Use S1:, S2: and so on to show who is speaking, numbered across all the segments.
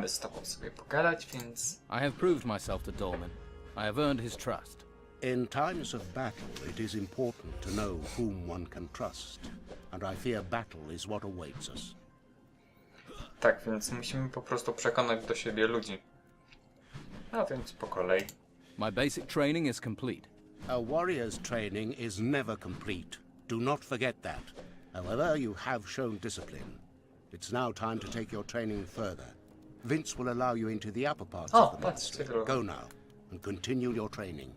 S1: mamy z tobą sobie pogadać, więc
S2: I have proved myself to Dolman. I have earned his trust.
S3: In times of battle, it is important to know whom one can trust, and I fear battle is what awaits us.
S1: tak, więc musimy po prostu przekonać do siebie ludzi. A więc po kolei.
S2: My basic training is complete.
S3: A warrior's training is never complete. Do not forget that. However, you have shown discipline. It's now time to take your training further. Vince will allow you into the upper parts
S1: O,
S3: of oh,
S1: the
S3: monastery. Go now and continue your training.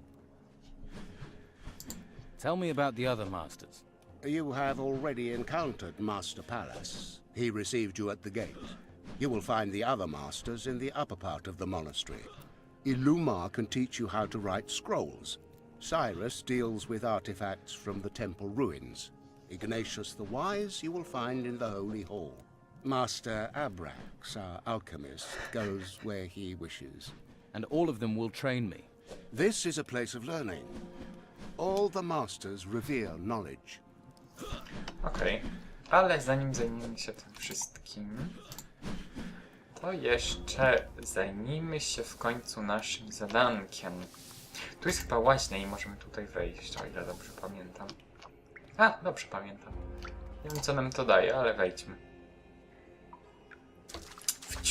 S2: Tell me about the other masters.
S3: You have already encountered Master Palace. He received you at the gate. You will find the other masters in the upper part of the monastery. Ilumar can teach you how to write scrolls. Cyrus deals with artifacts from the temple ruins. Ignatius the Wise you will find in the Holy Hall. Master Abrax, our alchemist, goes where he wishes.
S2: And all of them will train me.
S3: This is a place of learning. All the masters revere knowledge.
S1: Okej. Ale zanim zajmiemy się tym wszystkim, to jeszcze zajmijmy się w końcu naszym zadankiem. Tu jest chyba łaźnia i możemy tutaj wejść, o ile dobrze pamiętam. A, dobrze pamiętam. Nie wiem co nam to daje, ale wejdźmy.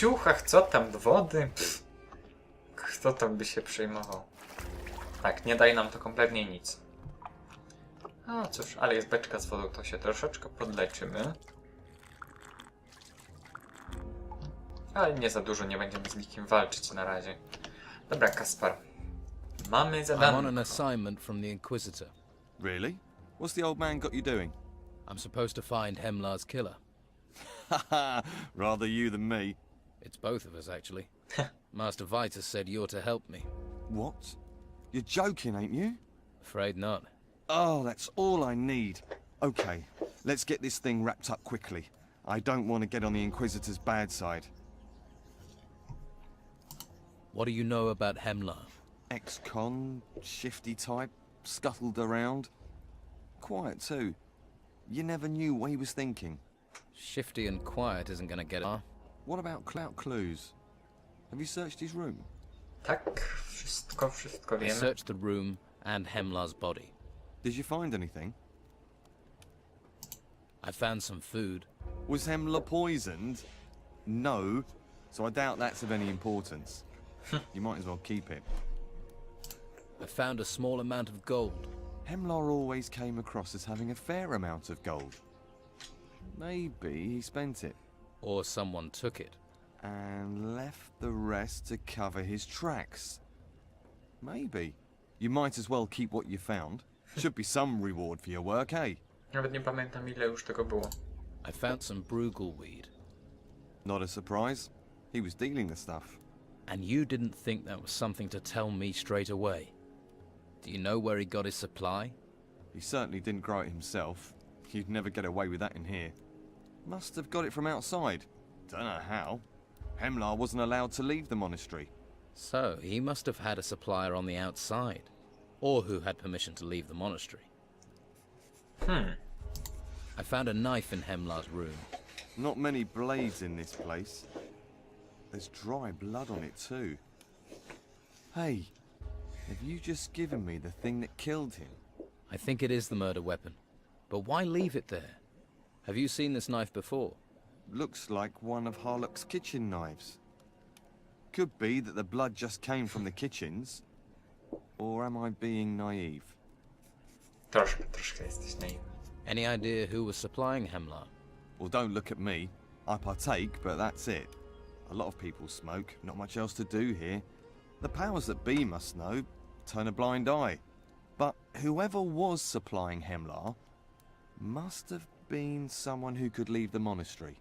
S1: W ciuchach, co tam, wody? Pff. Kto tam by się przejmował? Tak, nie daje nam to kompletnie nic. A cóż, ale jest beczka z wodą, to się troszeczkę podleczymy. Ale nie za dużo, nie będziemy z nikim walczyć na razie. Dobra, Kaspar. Mamy
S2: I'm on an
S1: zadanie.
S2: assignment from the Inquisitor.
S4: Really? What's the old man got you doing?
S2: I'm supposed to find Hemlar's killer.
S4: Haha, rather you than me.
S2: It's both of us, actually. Master Vitus said you're to help me.
S4: What? You're joking, ain't you?
S2: Afraid not.
S4: Oh, that's all I need. Okay, let's get this thing wrapped up quickly. I don't want to get on the Inquisitor's bad side.
S2: What do you know about Hemlar?
S4: Ex-con, shifty type, scuttled around. Quiet too. You never knew what he was thinking.
S2: Shifty and quiet isn't gonna get it.
S4: What about clout clues? Have you searched his room?
S1: Tak, wszystko, wszystko
S2: I
S1: wiemy.
S2: searched the room and Hemlar's body.
S4: Did you find anything?
S2: I found some food.
S4: Was Hemler poisoned? No, so I doubt that's of any importance. you might as well keep it.
S2: I found a small amount of gold.
S4: Hemlar always came across as having a fair amount of gold. Maybe he spent it
S2: Or someone took it.
S4: and left the rest to cover his tracks. Maybe. You might as well keep what you found. Should be some reward for your work, eh?
S1: Nawet nie pamiętam ile już tego było.
S2: I found some Brugal weed.
S4: Not a surprise. He was dealing the stuff.
S2: And you didn't think that was something to tell me straight away. Do you know where he got his supply?
S4: He certainly didn't grow it himself. You'd never get away with that in here. Must have got it from outside. Don't know how. Hemlar wasn't allowed to leave the monastery.
S2: So, he must have had a supplier on the outside. Or who had permission to leave the monastery.
S1: Hmm.
S2: I found a knife in Hemlar's room.
S4: Not many blades in this place. There's dry blood on it too. Hey, have you just given me the thing that killed him?
S2: I think it is the murder weapon. But why leave it there? Have you seen this knife before?
S4: Looks like one of Harlock's kitchen knives. Could be that the blood just came from the kitchens. Or am I being naive?
S1: Troszkę, troszkę jesteś naiwny.
S2: Any idea who was supplying Hemlar?
S4: Well, don't look at me. I partake, but that's it. A lot of people smoke, not much else to do here. The powers that be must know, turn a blind eye. But whoever was supplying Hemlar must have been someone who could leave the monastery.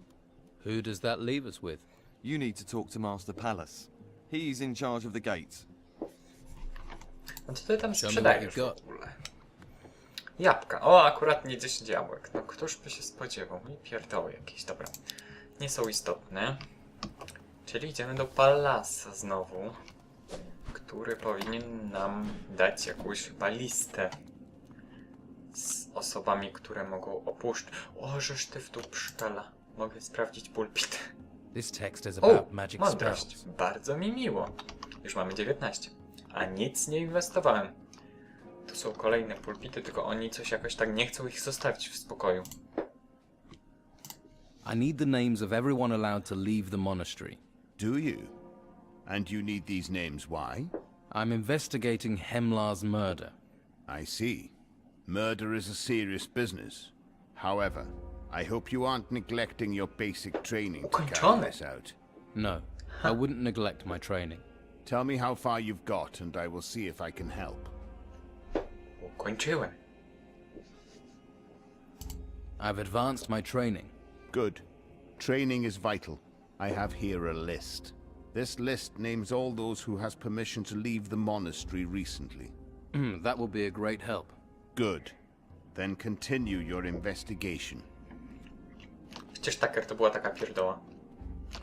S2: Who does that leave us with?
S4: You need to talk to Master Palace. He's in charge of the gates.
S1: No co ty tam
S2: Show me
S1: sprzedajesz
S2: got.
S1: w ogóle? Jabłka. O, akurat nie 10 jabłek. No któż by się spodziewał? I pierdoły jakieś, dobra. Nie są istotne. Czyli idziemy do Palasa znowu. Który powinien nam dać jakąś chyba listę. Z osobami, które mogą opuszczać. O, żeż ty w tu pszczela. Mogę sprawdzić pulpit.
S2: This text is
S1: O,
S2: about magic
S1: mądrość.
S2: spells.
S1: Bardzo mi miło. Już mamy 19. A nic nie inwestowałem. Tu są kolejne pulpity, tylko oni coś jakoś tak nie chcą ich zostawić w spokoju.
S2: I need the names of everyone allowed to leave the monastery.
S5: Do you? And you need these names why?
S2: I'm investigating Hemlar's murder.
S5: I see. Murder is a serious business. However, I hope you aren't neglecting your basic training to carry
S1: Ukończone.
S5: this out.
S2: No, I wouldn't neglect my training.
S5: Tell me how far you've got, and I will see if I can help.
S1: Ukończyłem.
S2: I've advanced my training.
S5: Good. Training is vital. I have here a list. This list names all those who has permission to leave the monastery recently.
S2: Hmm, that will be a great help.
S5: Good. Then continue your investigation.
S1: Przecież Tucker to była taka pierdoła.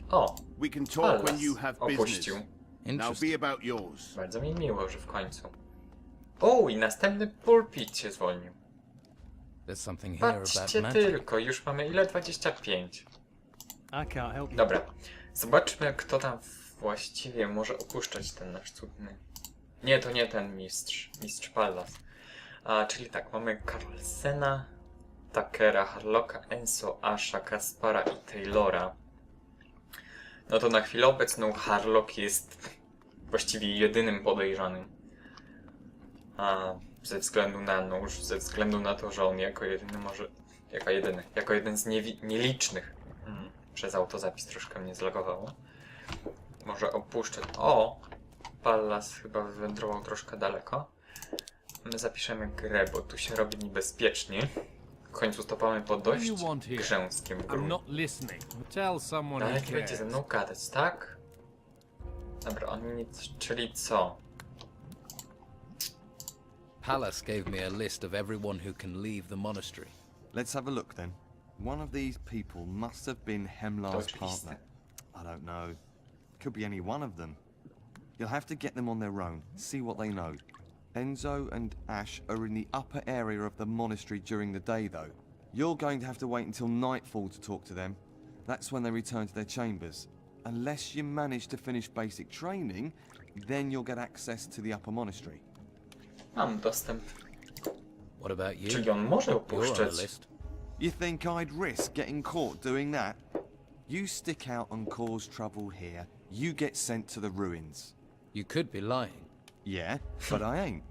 S1: O,
S5: We can talk when you have business.
S1: opuścił.
S5: Now
S2: Interesting.
S5: be about yours.
S1: Bardzo mi miło, że w końcu. O, i następny pulpit się zwolnił.
S2: There's something here about
S1: Patrzcie
S2: magic.
S1: tylko, już mamy ile? 25.
S6: I can't help you.
S1: Dobra, zobaczmy kto tam właściwie może opuszczać ten nasz cudny... Nie, to nie ten mistrz, mistrz Pallas. A, czyli tak, mamy Carlsena, Takera, Harlocka, Enso, Asha, Kaspara i Taylora. No to na chwilę obecną Harlock jest właściwie jedynym podejrzanym. A ze względu na nóż, ze względu na to, że on jako jedyny może... Jako jedyny, jako jeden z nielicznych Mm, przez autozapis troszkę mnie zlogowało. Może opuszczę. O! Pallas chyba wywędrował troszkę daleko. My zapiszemy grę, bo tu się robi niebezpiecznie. W końcu stopamy po dość grzęskim
S6: I'm
S1: gruncie. ale nie będzie ze mną gadać, tak? Dobra, oni nic, czyli co?
S2: Pallas gave me a list of everyone who can leave the monastery.
S4: Let's have a look then. One of these people must have been Hemlar's partner. I don't know. Could be any one of them. You'll have to get them on their own, see what they know. Enzo and Ash are in the upper area of the monastery during the day, though. You're going to have to wait until nightfall to talk to them. That's when they return to their chambers. Unless you manage to finish basic training, then you'll get access to the upper monastery.
S1: Mam dostęp.
S2: What about you?
S1: Czyli on może
S2: You're on the
S1: opuszczać.
S2: list.
S4: You think I'd risk getting caught doing that? You stick out and cause trouble here, you get sent to the ruins.
S2: You could be lying.
S4: Yeah, but I ain't.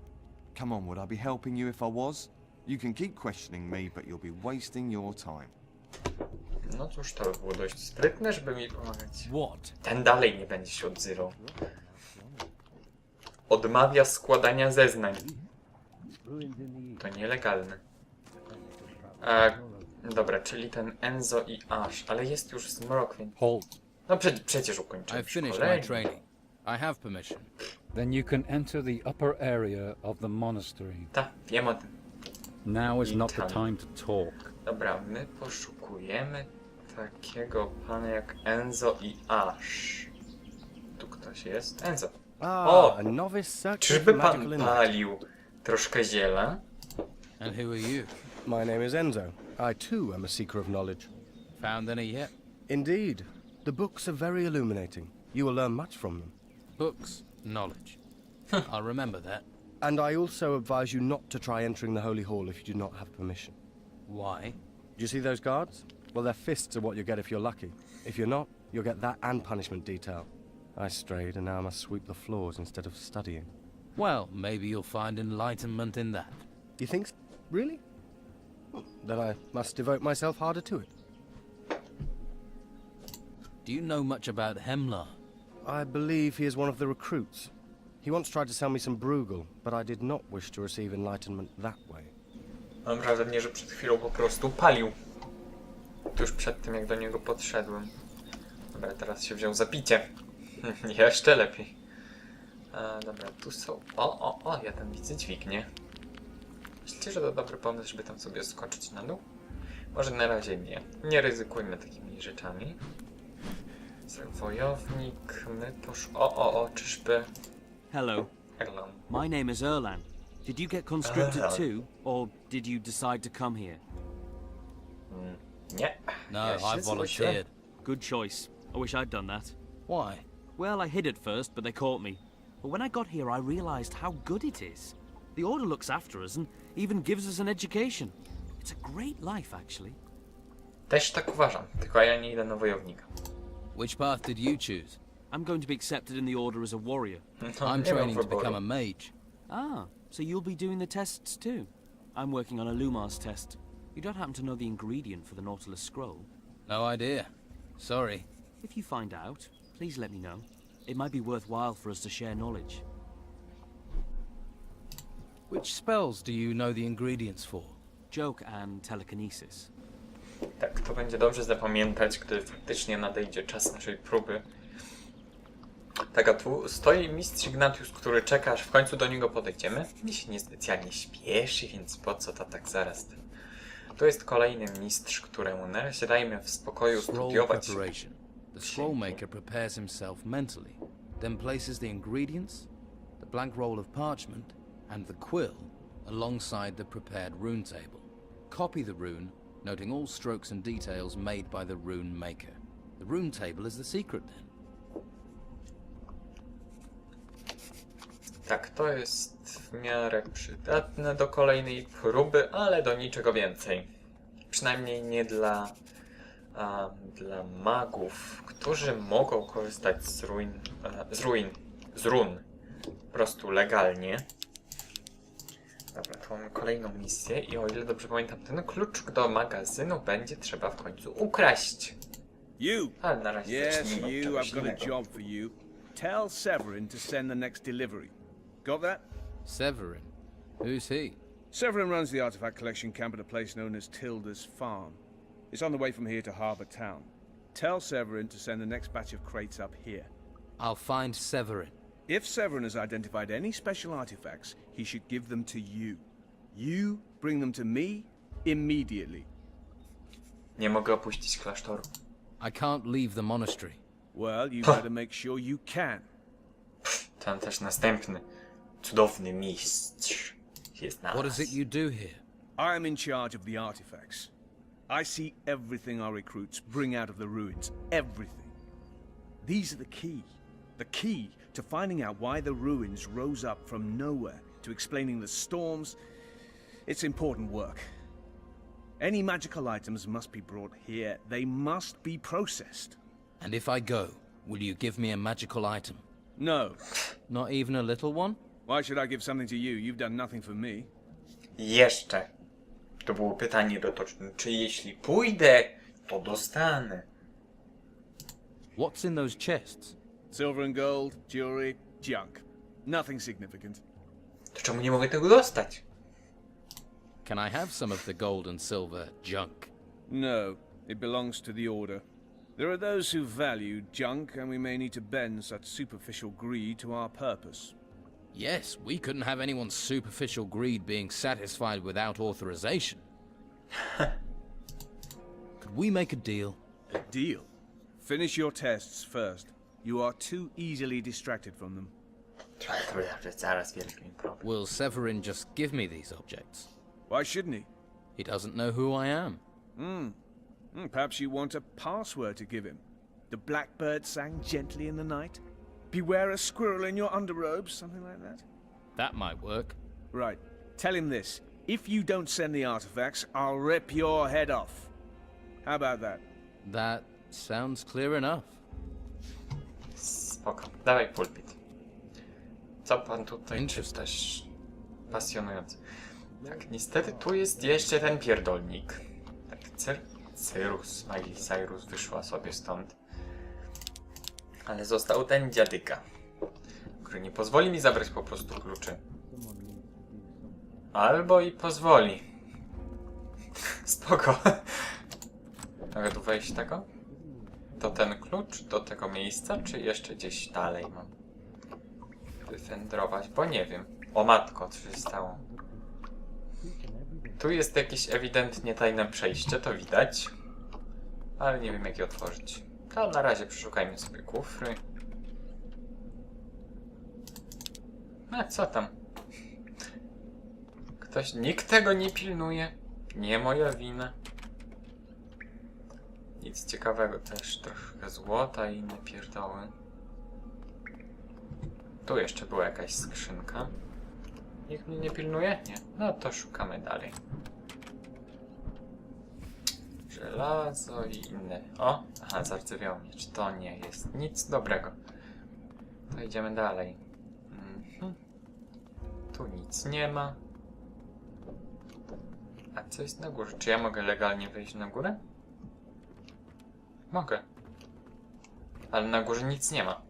S4: Come on, would I be helping you if I was? You can keep questioning me, but you'll be wasting your time.
S1: No cóż, to by było dość sprytne, żeby mi pomagać.
S6: What?
S1: Ten dalej nie będzie się odzywał. Odmawia składania zeznań. To nielegalne. E, dobra, czyli ten Enzo i Ash, ale jest już zmrok, więc...
S7: Halt.
S1: No prze przecież ukończyłem
S2: I've finished my
S1: szkolenie.
S2: training. I have permission.
S7: Then you can enter the upper area of the monastery.
S1: Tak, wiem o tym.
S7: Now is not the time to talk.
S1: Dobra, my poszukujemy takiego pana jak Enzo i Ash. Tu ktoś jest? Enzo.
S8: Ah,
S1: O!
S8: a novice searching
S1: Czyżby pan palił troszkę ziela?
S2: And who are you?
S8: My name is Enzo. I too am a seeker of knowledge.
S2: Found any yet?
S8: Indeed, the books are very illuminating. You will learn much from them.
S2: Books, knowledge. I'll remember that.
S8: And I also advise you not to try entering the Holy Hall if you do not have permission.
S2: Why?
S8: Do you see those guards? Well, their fists are what you get if you're lucky. If you're not, you'll get that and punishment detail. I strayed, and now I must sweep the floors instead of studying.
S2: Well, maybe you'll find enlightenment in that.
S8: You think? s- Really? Then I must devote myself harder to it.
S2: Do you know much about Hemlar?
S8: I believe he is one of the recruits. He once tried to sell me some Bruegel, but I did not wish to receive enlightenment that way.
S1: Mam wrażenie, że przed chwilą po prostu palił. Tuż przed tym, jak do niego podszedłem. Dobra, teraz się wziął za picie. Jeszcze lepiej. E, dobra, tu są... O, o, o, ja tam widzę dźwignię. Myślicie, że to dobry pomysł, żeby tam sobie skoczyć na dół? Może na razie nie. Nie ryzykujmy takimi rzeczami. Wojownik, my posz... O, o, o, czyżby...
S9: Hello,
S1: Erlan.
S9: my name is Erlan. Did you get conscripted
S1: Erlan.
S9: too, or did you decide to come here?
S1: Mm, nie.
S2: No,
S1: Ja się
S2: I volunteered.
S9: Good choice. I wish I'd done that.
S2: Why?
S9: Well, I hid at first, but they caught me. But when I got here, I realized how good it is. The Order looks after us and even gives us an education. It's a great life, actually.
S1: Też tak uważam, tylko ja nie idę na wojownika.
S2: Which path did you choose?
S9: I'm going to be accepted in the Order as a warrior.
S2: I'm training to become a mage.
S9: Ah, so you'll be doing the tests too? I'm working on a Lumars test. You don't happen to know the ingredient for the Nautilus scroll?
S2: No idea. Sorry.
S9: If you find out, please let me know. It might be worthwhile for us to share knowledge.
S2: Which spells do you know the ingredients for?
S9: Joke and telekinesis.
S1: Tak, to będzie dobrze zapamiętać, gdy faktycznie nadejdzie czas naszej próby. Tak, a tu stoi mistrz Ignatius, który czeka, aż w końcu do niego podejdziemy. Mi się niespecjalnie śpieszy, więc po co to tak zaraz? Tu jest kolejny mistrz, któremu na razie dajmy w spokoju studiować.
S2: The scroll maker prepares himself mentally, then places the ingredients, the blank roll of parchment, and the quill alongside the prepared rune table. Copy the rune, noting all strokes and details made by the rune maker. The rune table is the secret then.
S1: Tak, to jest w miarę przydatne do kolejnej próby, ale do niczego więcej. Przynajmniej nie dla, a, dla magów, którzy mogą korzystać z ruin, e, z ruin, z run, po prostu legalnie. Dobra, to mamy kolejną misję i o ile dobrze pamiętam, ten klucz do magazynu będzie trzeba w końcu ukraść.
S10: You!
S1: Ale na razie
S10: Yes,
S1: zacznijmy od
S10: you.
S1: czegoś
S10: I've got a
S1: innego.
S10: job for you. Tell Severin to send the next delivery. Got that?
S2: Severin. Who's he?
S10: Severin runs the artifact collection camp at a place known as Tilda's Farm. It's on the way from here to Harbour Town. Tell Severin to send the next batch of crates up here.
S2: I'll find Severin.
S10: If Severin has identified any special artifacts, he should give them to you. You bring them to me immediately.
S1: Nie mogę opuścić klasztoru.
S2: I can't leave the monastery.
S10: Well, you better make sure you can.
S1: Ten też następny cudowny mistrz jest na
S2: What is it you do here?
S10: I am in charge of the artifacts. I see everything our recruits bring out of the ruins. Everything. These are the key. The key to finding out why the ruins rose up from nowhere, to explaining the storms. It's important work. Any magical items must be brought here. They must be processed.
S2: And if I go, will you give me a magical item?
S10: No.
S2: Not even a little one?
S10: Why should I give something to you? You've done nothing for me.
S1: Jeszcze. To było pytanie dotoczne. Czy jeśli pójdę, to dostanę?
S2: What's in those chests?
S10: Silver and gold, jewelry, junk. Nothing significant.
S1: To czemu nie mogę tego dostać?
S2: Can I have some of the gold and silver junk?
S10: No, it belongs to the Order. There are those who value junk, and we may need to bend such superficial greed to our purpose.
S2: Yes, we couldn't have anyone's superficial greed being satisfied without authorization. Could we make a deal?
S10: A deal? Finish your tests first. You are too easily distracted from them.
S1: Zaraz wielki problem.
S2: Will Severin just give me these objects?
S10: Why shouldn't he?
S2: He doesn't know who I am.
S10: Hmm. Hmm, Perhaps you want a password to give him. The blackbird sang gently in the night. Beware a squirrel in your underrobes, something like that.
S2: That might work.
S10: Right. Tell him this. If you don't send the artifacts, I'll rip your head off. How about that?
S2: That sounds clear enough.
S1: Spoko. Dawaj pulpit. Co pan tutaj czytasz? Pasjonujące. Tak, niestety tu jest jeszcze ten pierdolnik. Tak, Cyr Cyrus, Miley Cyrus wyszła sobie stąd. Ale został ten dziadyka, który nie pozwoli mi zabrać po prostu kluczy. Albo i pozwoli. Spoko. Mogę tu wejść tego? To ten klucz do tego miejsca, czy jeszcze gdzieś dalej mam wyfędrować? Bo nie wiem. O matko, co się stało? Tu jest jakieś ewidentnie tajne przejście, to widać. Ale nie wiem jak je otworzyć. To na razie przeszukajmy sobie kufry. A co tam? Ktoś, nikt tego nie pilnuje. Nie moja wina. Nic ciekawego też. Trochę złota i inne pierdoły. Tu jeszcze była jakaś skrzynka. Nikt mnie nie pilnuje? Nie. No to szukamy dalej. Żelazo i inne. O! Aha, zardzewiało miecz. To nie jest nic dobrego. To idziemy dalej. Mhm. Tu nic nie ma. A co jest na górze? Czy ja mogę legalnie wejść na górę? Mogę. Ale na górze nic nie ma.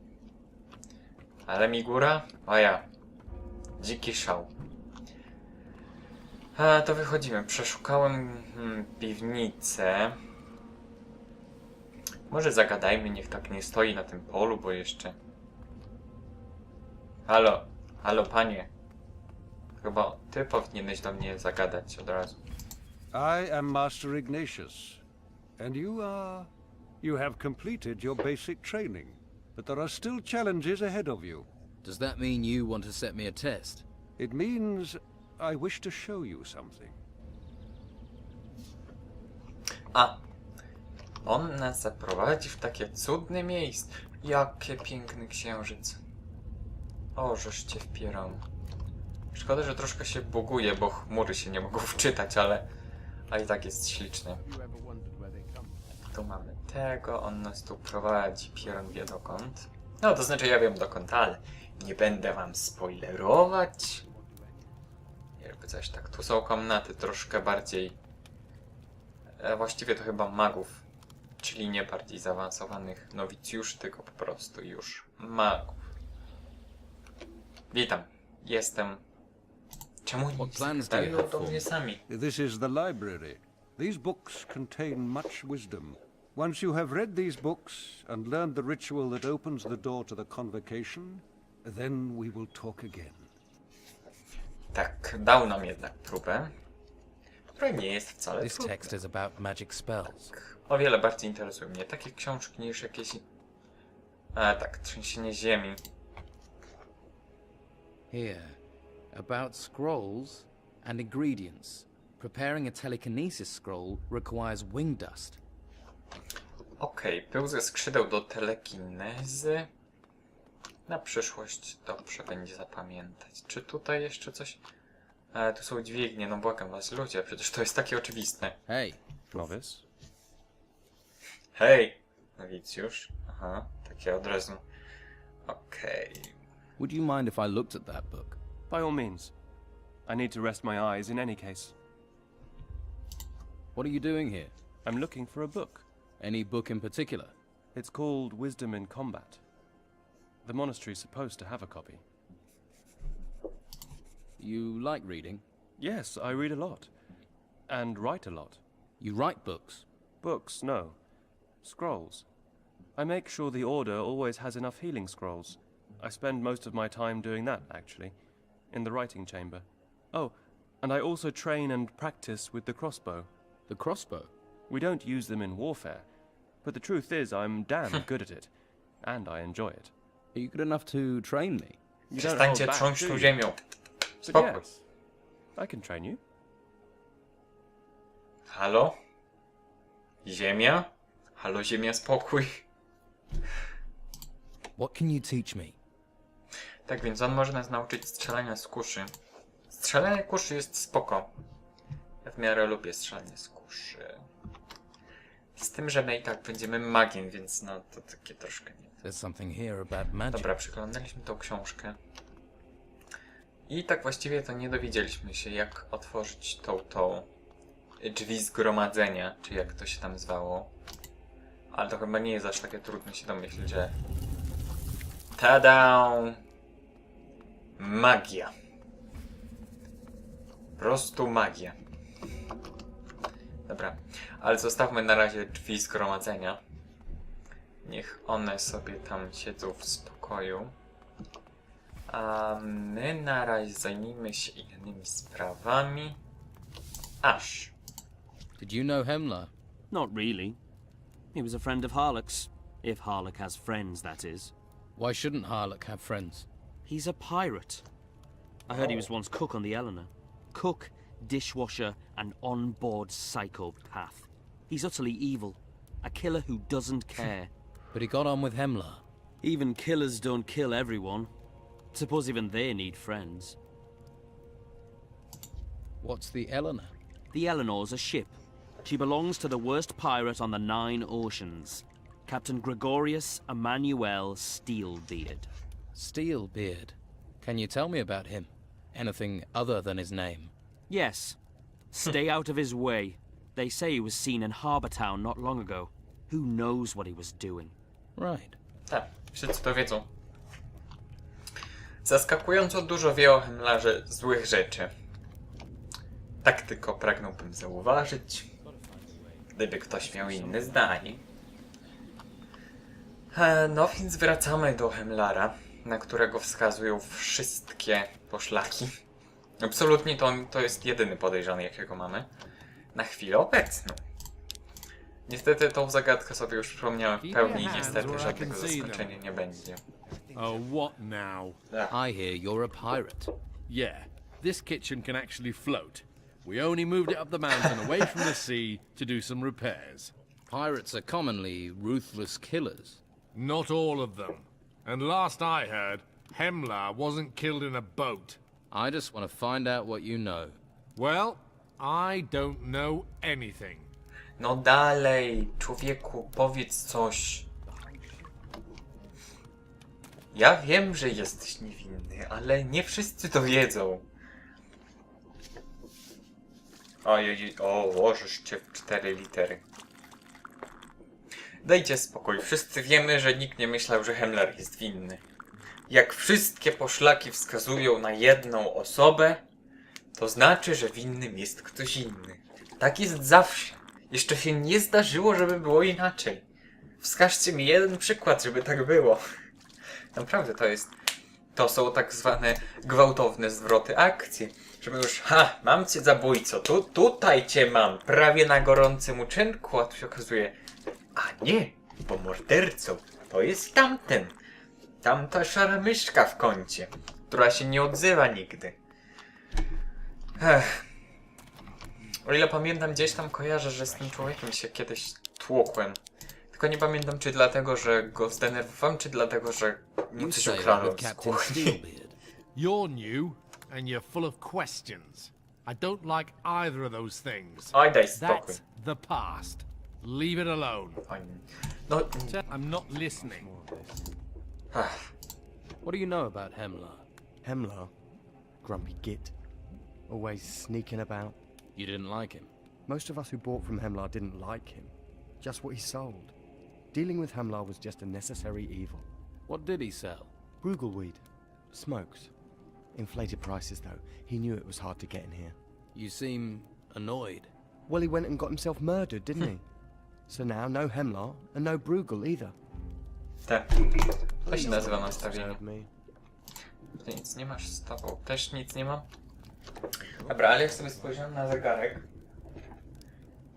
S1: Ale mi góra? O ja. Dziki szał. A, to wychodzimy. Przeszukałem hmm, piwnicę. Może zagadajmy, niech tak nie stoi na tym polu, bo jeszcze... Halo, halo panie. Chyba ty powinieneś do mnie zagadać od razu.
S11: I am Master Ignatius, and you are. You have completed your basic training, but there are still challenges ahead of you.
S2: Does that mean you want to set me a test?
S11: It means I wish to show you something.
S1: A, on nas zaprowadzi w takie cudne miejsce. Jakie piękny księżyc. O, żeż cię wpierał. Szkoda, że troszkę się buguje, bo chmury się nie mogą wczytać, ale... A i tak jest śliczny. Tu mamy tego, on nas tu prowadzi, Pieron wie dokąd. No, to znaczy ja wiem dokąd, ale nie będę wam spoilerować. Jakby coś tak, tu są komnaty troszkę bardziej... E, właściwie to chyba magów, czyli nie bardziej zaawansowanych nowicjuszy, tylko po prostu już magów. Witam, jestem... Czemu
S2: What
S1: nie
S2: plans do you
S1: gadają
S2: have
S1: do
S2: for
S1: mnie sami?
S11: This is the library. These books contain much wisdom. Once you have read these books and learned the ritual that opens the door to the convocation, then we will talk again.
S1: Tak, dał nam jednak próbę, która nie jest wcale
S2: This
S1: trudna.
S2: text is about magic spells.
S1: O wiele bardziej interesują mnie takie książki niż jakieś... A tak, trzęsienie ziemi.
S2: Here, about scrolls and ingredients. Preparing a telekinesis scroll requires wing dust.
S1: Okej, pył ze skrzydeł do telekinezy. Na przyszłość dobrze będzie zapamiętać. Czy tutaj jeszcze coś... Ale tu są dźwignie, no błagam was, ludzie, przecież to jest takie oczywiste.
S2: Hey,
S8: Novice?
S1: Hej! Nowicjusz. Aha, takie od razu. Okej.
S2: would you mind if I looked at that book?
S12: By all means. I need to rest my eyes in any case.
S2: What are you doing here?
S12: I'm looking for a book.
S2: Any book in particular?
S12: It's called Wisdom in Combat. The monastery's supposed to have a copy.
S2: You like reading?
S12: Yes, I read a lot. And write a lot.
S2: You write books?
S12: Books, no. Scrolls. I make sure the Order always has enough healing scrolls. I spend most of my time doing that, actually, in the writing chamber. Oh, and I also train and practice with the crossbow.
S2: The crossbow?
S12: We don't use them in warfare, but the truth is I'm damn good at it, and I enjoy it.
S2: Are you good enough to train me?
S12: You don't
S1: Przestańcie
S12: hold back,
S1: trząść
S12: do
S1: tą
S12: you?
S1: ziemią.
S12: But
S1: Spokój.
S12: yes, I can train you.
S1: Halo? Ziemia? Halo, ziemia, spokój.
S2: What can you teach me?
S1: Tak więc on może nas nauczyć strzelania z kuszy. Strzelanie kuszy jest spoko. Ja w miarę lubię strzelanie z kuszy. Z tym, że my i tak będziemy magiem, więc no to takie troszkę nie. Dobra, przeglądaliśmy tą książkę. I tak właściwie to nie dowiedzieliśmy się, jak otworzyć tą, tą drzwi zgromadzenia, czy jak to się tam zwało. Ale to chyba nie jest aż takie trudno się domyślić, że... Tada! Magia. Po prostu magia. Dobra, ale zostawmy na razie drzwi zgromadzenia. Niech one sobie tam siedzą w spokoju. A my na razie zajmijmy się innymi sprawami. Aż.
S2: Did you know Hemler?
S9: Not really. He was a friend of Harlock's. If Harlock has friends, that is.
S2: Why shouldn't Harlock have friends?
S9: He's a pirate. I heard he was once cook on the Eleanor. Cook, dishwasher, and on-board psychopath. He's utterly evil. A killer who doesn't care.
S2: But he got on with Hemlar.
S9: even killers don't kill everyone. Suppose even they need friends.
S2: What's the Eleanor?
S9: The Eleanor's a ship. She belongs to the worst pirate on the nine oceans. Captain Gregorius Emmanuel Steelbeard.
S2: Steelbeard. Can you tell me about him? Anything other than his name?
S9: Yes. Stay out of his way. They say he was seen in Harbour Town not long ago. Who knows what he was doing?
S2: Right.
S1: Tak, wszyscy to wiedzą. Zaskakująco dużo wie o Hemlarze złych rzeczy. Tak tylko pragnąłbym zauważyć, gdyby ktoś miał inne zdanie. E, No więc wracamy do Hemlara, na którego wskazują wszystkie poszlaki. Absolutnie to, to jest jedyny podejrzany, jakiego mamy. Na chwilę obecną. Niestety tą zagadkę sobie już przypomniałem w pełni i niestety żadnego zaskoczenia nie będzie.
S6: Oh, what now?
S2: I hear you're a pirate.
S6: Yeah, this kitchen can actually float. We only moved it up the mountain away from the sea to do some repairs.
S2: Pirates are commonly ruthless killers.
S13: Not all of them. And last I heard, Hemlar wasn't killed in a boat.
S2: I just want to find out what you know.
S13: Well, I don't know anything.
S1: No dalej, człowieku, powiedz coś. Ja wiem, że jesteś niewinny, ale nie wszyscy to wiedzą. Ojej, o, łożysz cię w cztery litery. Dajcie spokój, wszyscy wiemy, że nikt nie myślał, że Hemler jest winny. Jak wszystkie poszlaki wskazują na jedną osobę, to znaczy, że winnym jest ktoś inny. Tak jest zawsze. Jeszcze się nie zdarzyło, żeby było inaczej. Wskażcie mi jeden przykład, żeby tak było. Naprawdę to jest. To są tak zwane gwałtowne zwroty akcji. Żeby już, ha, mam cię zabójco, tu, tutaj cię mam, prawie na gorącym uczynku, a tu się okazuje, a nie, bo mordercą to jest tamten. Tamta szara myszka w kącie, która się nie odzywa nigdy. Ech. O ile pamiętam, gdzieś tam kojarzę, że z tym człowiekiem się kiedyś tłukłem. Tylko nie pamiętam, czy dlatego, że go zdenerwowałem, czy dlatego, że mu coś ukradłem z kuchni.
S13: You're new, and you're full of questions. I don't like either of those things.
S1: Oj, daj spokój.
S13: That's the past. Leave it alone.
S1: Oj, No,
S13: I'm not listening.
S1: Ach,
S2: What do you know about Hemlar?
S8: Hemlar. Grumpy git. Always sneaking about.
S2: You didn't like him.
S8: Most of us who bought from Hemlar didn't like him. Just what he sold. Dealing with Hemlar was just a necessary evil.
S2: What did he sell?
S8: Brugelweed. Smokes. Inflated prices, though. He knew it was hard to get in here.
S2: You seem annoyed.
S8: Well, he went and got himself murdered, didn't he? So now, no Hemlar, and no Bruegel either.
S1: te. To się nazywa nastawienie. Ty nic nie masz z tobą. Też nic nie mam. Dobra, ale jak sobie spojrzałem na zegarek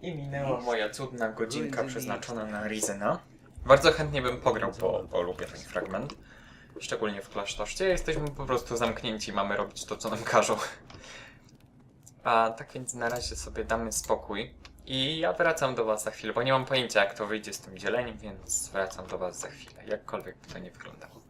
S1: i minęła moja cudna godzinka przeznaczona na Rizena. Bardzo chętnie bym pograł, bo, bo lubię ten fragment. Szczególnie w klasztorze. Jesteśmy po prostu zamknięci, mamy robić to, co nam każą. A tak więc na razie sobie damy spokój. I ja wracam do was za chwilę, bo nie mam pojęcia jak to wyjdzie z tym dzieleniem, więc wracam do was za chwilę, jakkolwiek by to nie wyglądało.